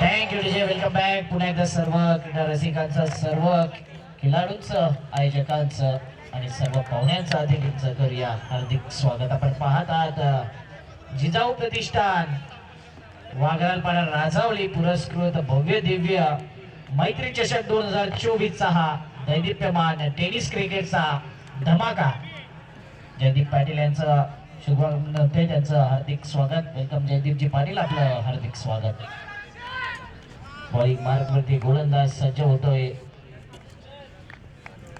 Welcome back पुन्हा एकदा सर्व क्रीडा रसिकांचं सर्व खेळाडूंचं आयोजकांचं आणि सर्व पाहुण्यांचं अधिकीचं करूया हार्दिक स्वागत आपण पाहत आहात. जिजाऊ प्रतिष्ठान वाघालपाडा राजावली पुरस्कृत भव्य दिव्य मैत्री चषक दोन हजार चोवीसचा हा दैदिप्यमान टेनिस क्रिकेटचा धमाका. जयदीप पाटील यांचं शुभारंभते त्यांचं हार्दिक स्वागत. वेलकम जयदीपजी पाटील आपलं हार्दिक स्वागत. बॉलिंग मार्क वरती गोलंदाज सज्ज होतोय.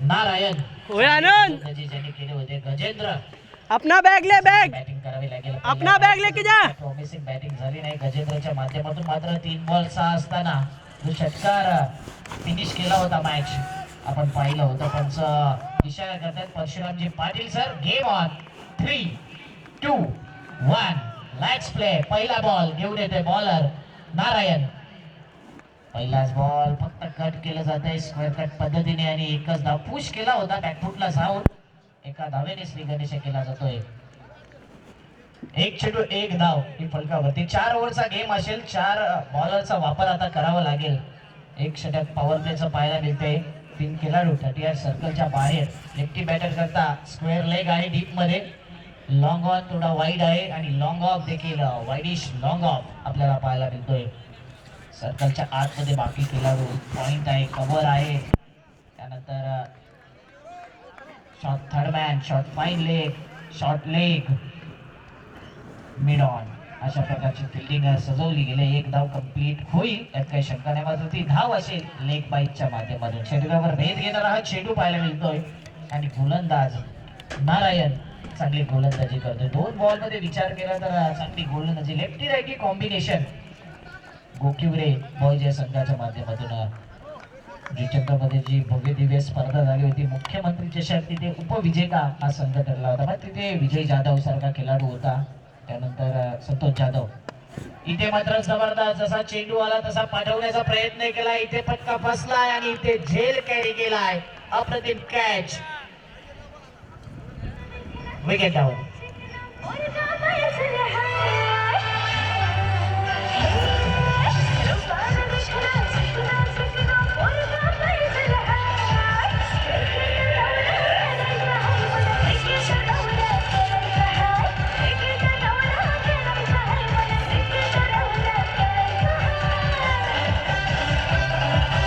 नारायण. होय आनंद. ज्यांनी केले होते गजेंद्र. अपना बैग ले बैग बॅटिंग करावी लागेल. अपना बॅग लेके जा. प्रॉमिसिंग बॅटिंग झाली नाही गजेंद्रच्या माध्यमातून मात्र तीन बॉल सहा असताना जो षटकार फिनिश केला होता मॅच आपण पाहिलं होतं पंच इशारा करतात Parshuramji Patil sir game on three two one let's play पहिला बॉल घेऊन येते बॉलर नारायण. पहिलाच बॉल फक्त कट केलं जात आहे स्क्वेअर कट पद्धतीने आणि एकच धाव पुश केला होता. बॅकफुटला जाऊन एका धावेने श्री गणेश केला जातोय. एक चेंडू एक धाव ही फलकावरती. चार ओव्हरचा गेम असेल. चार बॉलरचा वापर आता करावा लागेल. एक षटक पॉवर प्लेचं पाहायला मिळते तीन खेळाडू थर्टी आठ सर्कलच्या बाहेर. लेफ्टी बॅटर करता स्क्वेअर लेग आहे डीपमध्ये. लॉंग ऑन थोडा वाईड आहे आणि लॉंग ऑफ देखील वाईडिश लॉंग ऑफ आपल्याला पाहायला मिळतोय. सर्कलच्या आतमध्ये बाकी केला पॉईंट आहे कव्हर आहे. त्यानंतर short third man short fine leg short leg mid on अशा प्रकारची फिल्डिंग सजवली गेली. एक धाव कंप्लीट होईल. यात काही शंका नाही मात्र ती धाव असेल लेग बाईकच्या माध्यमातून. शरीरावर भेद घेणारा हा चेंडू पाहायला मिळतोय. आणि गोलंदाज नारायण चांगली गोलंदाजी करतोय. दोन बॉलमध्ये विचार केला तर चांगली गोलंदाजी. Lefty righty combination Gokivare boys या संघाच्या माध्यमातून जुचंद्रमध्ये जी भव्य दिव्य स्पर्धा झाली होती मुख्यमंत्री चषक तिथे उपविजेता हा संघ ठरला होता. पण तिथे विजय जाधव सारखा खेळाडू होता. त्यानंतर संतोष जाधव. इथे मात्र जबरदस्त जसा चेंडू आला तसा पाठवण्याचा प्रयत्न केला. इथे पटका फसलाय आणि इथे झेल कॅरी केलाय. अप्रतिम कॅच विकेट डाऊन